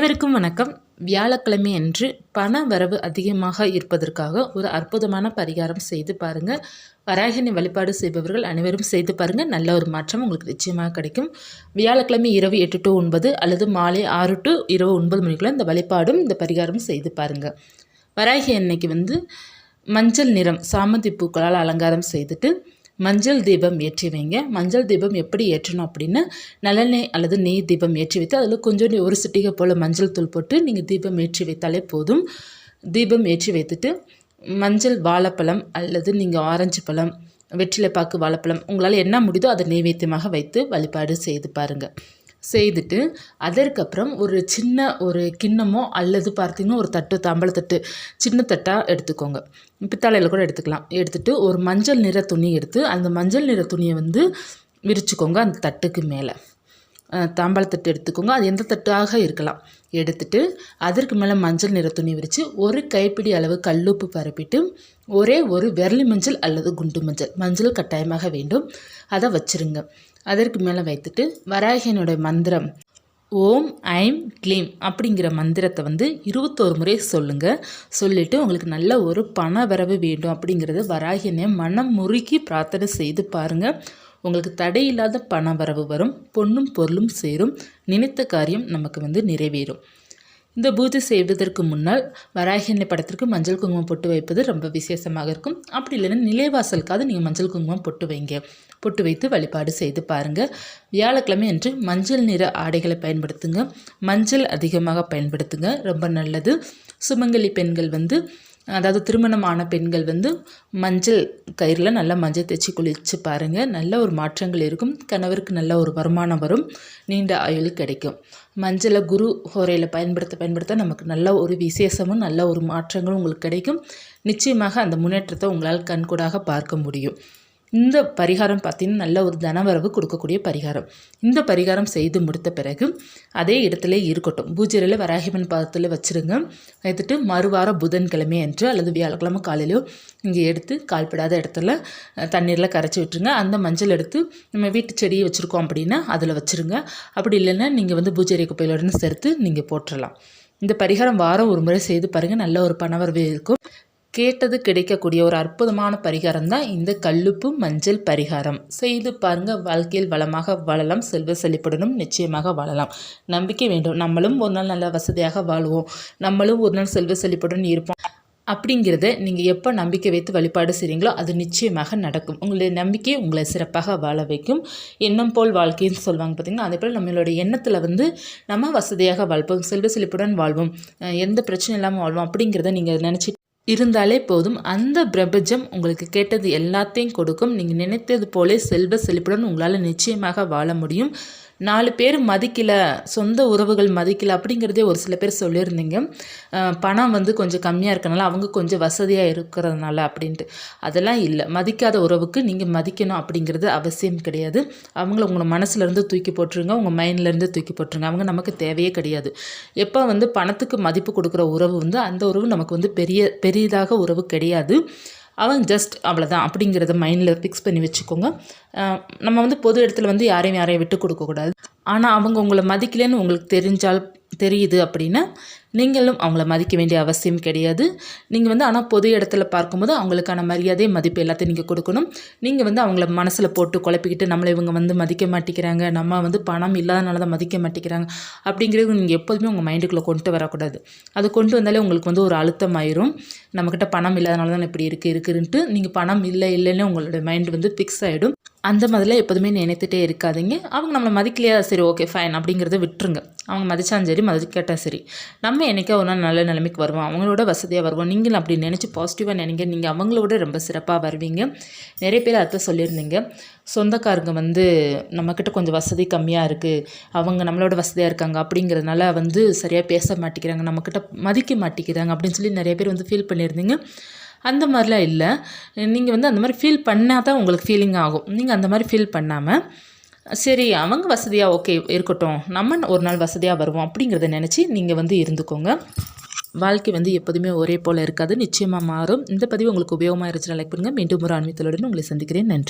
அனைவருக்கும் வணக்கம். வியாழக்கிழமை அன்று பண வரவு அதிகமாக இருப்பதற்காக ஒரு அற்புதமான பரிகாரம் செய்து பாருங்கள் வராகினி வழிபாடு செய்பவர்கள் அனைவரும் செய்து பாருங்கள் நல்ல ஒரு மாற்றம் உங்களுக்கு நிச்சயமாக கிடைக்கும். வியாழக்கிழமை இரவு எட்டு டு ஒன்பது அல்லது மாலை ஆறு டு இரவு ஒன்பது மணிக்குள்ள இந்த வழிபாடும் இந்த பரிகாரம் செய்து பாருங்கள் வராகி அன்னைக்கு வந்து மஞ்சள் நிறம் சாமந்தி பூக்களால் அலங்காரம் செய்துட்டு மஞ்சள் தீபம் ஏற்றி வைங்க. மஞ்சள் தீபம் எப்படி ஏற்றணும் அப்படின்னா நல்லெண்ணெய் அல்லது நெய் தீபம் ஏற்றி வைத்து அதில் கொஞ்சோண்டு ஒரு சிட்டிகை போல் மஞ்சள் தூள் போட்டு நீங்கள் தீபம் ஏற்றி வைத்தாலே போதும். தீபம் ஏற்றி வைத்துட்டு மஞ்சள் வாழைப்பழம் அல்லது நீங்கள் ஆரஞ்சு பழம் வெற்றிலை பாக்கு வாழைப்பழம் உங்களால் என்ன முடியுதோ அதை நெய்வேத்தியமாக வைத்து வழிபாடு செய்து பாருங்கள் செய்துட்டு அதற்கப்புறம் ஒரு சின்ன ஒரு கிண்ணமோ அல்லது பார்த்திங்கன்னா ஒரு தட்டு தம்பளத்தட்டு சின்ன தட்டாக எடுத்துக்கோங்க. பித்தாளையில் கூட எடுத்துக்கலாம். எடுத்துகிட்டு ஒரு மஞ்சள் நிற துணி எடுத்து அந்த மஞ்சள் நிற துணியை வந்து விரிச்சுக்கோங்க அந்த தட்டுக்கு மேலே. தாம்பாளத்தட்டு எடுத்துக்கோங்க. அது எந்த தட்டாக இருக்கலாம். எடுத்துட்டு அதற்கு மேலே மஞ்சள் நிற துணி விரித்து ஒரு கைப்பிடி அளவு கல்லுப்பு பரப்பிட்டு ஒரே ஒரு விரலி மஞ்சள் அல்லது குண்டு மஞ்சள். மஞ்சள் கட்டாயமாக வேண்டும். அதை வச்சுருங்க. அதற்கு மேலே வைத்துட்டு வராகியனுடைய மந்திரம். ஓம் ஐம் க்ளீம் அப்படிங்கிற மந்திரத்தை வந்து இருபத்தோரு முறை சொல்லுங்கள் சொல்லிவிட்டு உங்களுக்கு நல்ல ஒரு பண வரவு வேண்டும் அப்படிங்கிறத வராகியனை மனம் முறுக்கி பிரார்த்தனை செய்து பாருங்கள் உங்களுக்கு தடையில்லாத பண வரவு வரும் பொண்ணும் பொருளும் சேரும் நினைத்த காரியம் நமக்கு வந்து நிறைவேறும். இந்த பூஜை செய்வதற்கு முன்னால் வராகினி படத்திற்கு மஞ்சள் குங்குமம் பொட்டு வைப்பது ரொம்ப விசேஷமாக இருக்கும். அப்படி இல்லைன்னா நிலைவாசலுக்காவது நீங்கள் மஞ்சள் குங்குமம் பொட்டு வைங்க. பொட்டு வைத்து வழிபாடு செய்து பாருங்கள் வியாழக்கிழமை அன்று மஞ்சள் நிற ஆடைகளை பயன்படுத்துங்க. மஞ்சள் அதிகமாக பயன்படுத்துங்க. ரொம்ப நல்லது. சுமங்கலி பெண்கள் வந்து அதாவது திருமணமான பெண்கள் வந்து மஞ்சள் கயிறில் நல்லா மஞ்சள் தேய்ச்சி குளித்து பாருங்கள் நல்ல ஒரு மாற்றங்கள் இருக்கும். கணவருக்கு நல்ல ஒரு வருமானம் வரும். நீண்ட ஆயுள் கிடைக்கும். மஞ்சளை குரு ஹோரையில் பயன்படுத்த பயன்படுத்த நமக்கு நல்ல ஒரு விசேஷமும் நல்ல ஒரு மாற்றங்களும் உங்களுக்கு கிடைக்கும். நிச்சயமாக அந்த முன்னேற்றத்தை உங்களால் கண்கூடாக பார்க்க முடியும். இந்த பரிகாரம் பார்த்தீங்கன்னா நல்ல ஒரு தனவரவு கொடுக்கக்கூடிய பரிகாரம். இந்த பரிகாரம் செய்து முடித்த பிறகு அதே இடத்துல இருக்கட்டும். பூஜையில் வராகிமன் பாதத்தில் வச்சுருங்க. எடுத்துட்டு மறுவாரம் புதன்கிழமை என்று அல்லது வியாழக்கிழமை காலையிலோ இங்கே எடுத்து கால்படாத இடத்துல தண்ணீரில் கரைச்சி விட்டுருங்க. அந்த மஞ்சள் எடுத்து நம்ம வீட்டு செடியை வச்சுருக்கோம் அப்படின்னா அதில் வச்சுருங்க. அப்படி இல்லைன்னா நீங்கள் வந்து பூஜை குப்பையிலுடன் சேர்த்து நீங்கள் போட்டுடலாம் இந்த பரிகாரம் வாரம் ஒரு முறை செய்து பாருங்கள் நல்ல ஒரு பணவரவு இருக்கும். கேட்டது கிடைக்கக்கூடிய ஒரு அற்புதமான பரிகாரம் தான் இந்த கல்லுப்பு மஞ்சள் பரிகாரம். செய்து பாருங்கள் வாழ்க்கையில் வளமாக வாழலாம் செல்வ செழிப்புடனும் நிச்சயமாக வாழலாம். நம்பிக்கை வேண்டும். நம்மளும் ஒரு நாள் நல்ல வசதியாக வாழ்வோம். நம்மளும் ஒரு நாள் செல்வ செழிப்புடன் இருப்போம். அப்படிங்கிறத நீங்கள் எப்போ நம்பிக்கை வைத்து வழிபாடு செய்கிறீங்களோ அது நிச்சயமாக நடக்கும். உங்களுடைய நம்பிக்கை உங்களை சிறப்பாக வாழ வைக்கும். எண்ணம் போல் வாழ்க்கைன்னு சொல்லுவாங்க பார்த்திங்கன்னா அதே போல் நம்மளுடைய எண்ணத்தில் வந்து நம்ம வசதியாக வாழ்வோம் செல்வ செழிப்புடன் வாழ்வோம். எந்த பிரச்சனையும் இல்லாமல் வாழ்வோம் அப்படிங்கிறத நீங்கள் நினச்சி இருந்தாலே போதும். அந்த பிரபஞ்சம் உங்களுக்கு கேட்டது எல்லாத்தையும் கொடுக்கும். நீங்கள் நினைத்தது போலே செல்வ செழிப்புடன் உங்களால் நிச்சயமாக வாழ முடியும். நாலு பேர் மதிக்கலை சொந்த உறவுகள் மதிக்கலை அப்படிங்கிறதே ஒரு சில பேர் சொல்லியிருந்தீங்க. பணம் வந்து கொஞ்சம் கம்மியாக இருக்கனால அவங்க கொஞ்சம் வசதியாக இருக்கிறதுனால அப்படின்ட்டு. அதெல்லாம் இல்லை. மதிக்காத உறவுக்கு நீங்கள் மதிக்கணும் அப்படிங்கிறது அவசியம் கிடையாது. அவங்கள உங்களை மனசுலேருந்து தூக்கி போட்டுருங்க உங்கள் மைண்ட்லேருந்து தூக்கி போட்டுருங்க. அவங்க நமக்கு தேவையே கிடையாது. எப்போ வந்து பணத்துக்கு மதிப்பு கொடுக்குற உறவு வந்து அந்த உறவு நமக்கு வந்து பெரிய பெரியதாக உறவு கிடையாது. அவன் ஜஸ்ட் அவ்வளோதான் அப்படிங்கிறத மைண்டில் ஃபிக்ஸ் பண்ணி வச்சுக்கோங்க. நம்ம வந்து பொது இடத்துல வந்து யாரையும் யாரையும் விட்டு கொடுக்கக்கூடாது ஆனால் அவங்க உங்களை மதிக்கலைன்னு உங்களுக்கு தெரிஞ்சால் தெரியுது அப்படின்னா நீங்களும் அவங்கள மதிக்க வேண்டிய அவசியம் கிடையாது. நீங்கள் வந்து ஆனால் பொது இடத்துல பார்க்கும்போது அவங்களுக்கான மரியாதை மதிப்பு எல்லாத்தையும் நீங்கள் கொடுக்கணும். நீங்கள் வந்து அவங்கள மனசில் போட்டு குழப்பிக்கிட்டு நம்மளை இவங்க வந்து மதிக்க மாட்டேங்கிறாங்க நம்ம வந்து பணம் இல்லாதனால தான் மதிக்க மாட்டேங்கிறாங்க அப்படிங்கிறது நீங்கள் எப்போதுமே உங்கள் மைண்டுக்குள்ளே கொண்டு வரக்கூடாது. அது கொண்டு வந்தாலே உங்களுக்கு வந்து ஒரு அழுத்தம் ஆயிரும். நம்மக்கிட்ட பணம் இல்லாதனால தான் இப்படி இருக்குது இருக்குதுன்ட்டு நீங்கள் பணம் இல்லை இல்லைன்னு உங்களோட மைண்டு வந்து ஃபிக்ஸ் ஆகிடும் அந்த மாதிரிலாம் எப்போதுமே நினைத்துட்டே இருக்காதிங்க. அவங்க நம்மளை மதிக்கலையா? சரி ஓகே ஃபைன் அப்படிங்கிறத விட்டுருங்க. அவங்க மதிச்சாலும் சரி மதிக்காட்டால் சரி. நம்ம என்றைக்கா ஒரு நாள் நல்ல நிலைமைக்கு வருவோம். அவங்களோட வசதியாக வருவோம். நீங்களும் அப்படி நினச்சி பாசிட்டிவாக நினைங்க. நீங்கள் அவங்களோட ரொம்ப சிறப்பாக வருவீங்க. நிறைய பேர் அதை சொல்லியிருந்தீங்க. சொந்தக்காரங்க வந்து நம்மக்கிட்ட கொஞ்சம் வசதி கம்மியாக இருக்குது அவங்க நம்மளோட வசதியாக இருக்காங்க. அப்படிங்கிறதுனால வந்து சரியாக பேச மாட்டேங்கிறாங்க. நம்மக்கிட்ட மதிக்க மாட்டேங்கிறாங்க. அப்படின்னு சொல்லி நிறைய பேர் வந்து ஃபீல் பண்ணியிருந்தீங்க. அந்த மாதிரிலாம் இல்லை. நீங்கள் வந்து அந்த மாதிரி ஃபீல் பண்ணால் தான் உங்களுக்கு ஃபீலிங் ஆகும். நீங்கள் அந்த மாதிரி ஃபீல் பண்ணாமல் சரி அவங்க வசதியாக ஓகே இருக்கட்டும். நம்ம ஒரு நாள் வசதியாக வருவோம் அப்படிங்கிறத நினச்சி நீங்கள் வந்து இருந்துக்கோங்க. வாழ்க்கை வந்து எப்போதுமே ஒரே போல் இருக்காது. நிச்சயமாக மாறும். இந்த பதிவு உங்களுக்கு உபயோகமாக இருந்துச்சுன்னா லைக் பண்ணுங்கள் மீண்டும் ஒரு ஆன்மீகத்துடன் உங்களை சந்திக்கிறேன். நன்றி.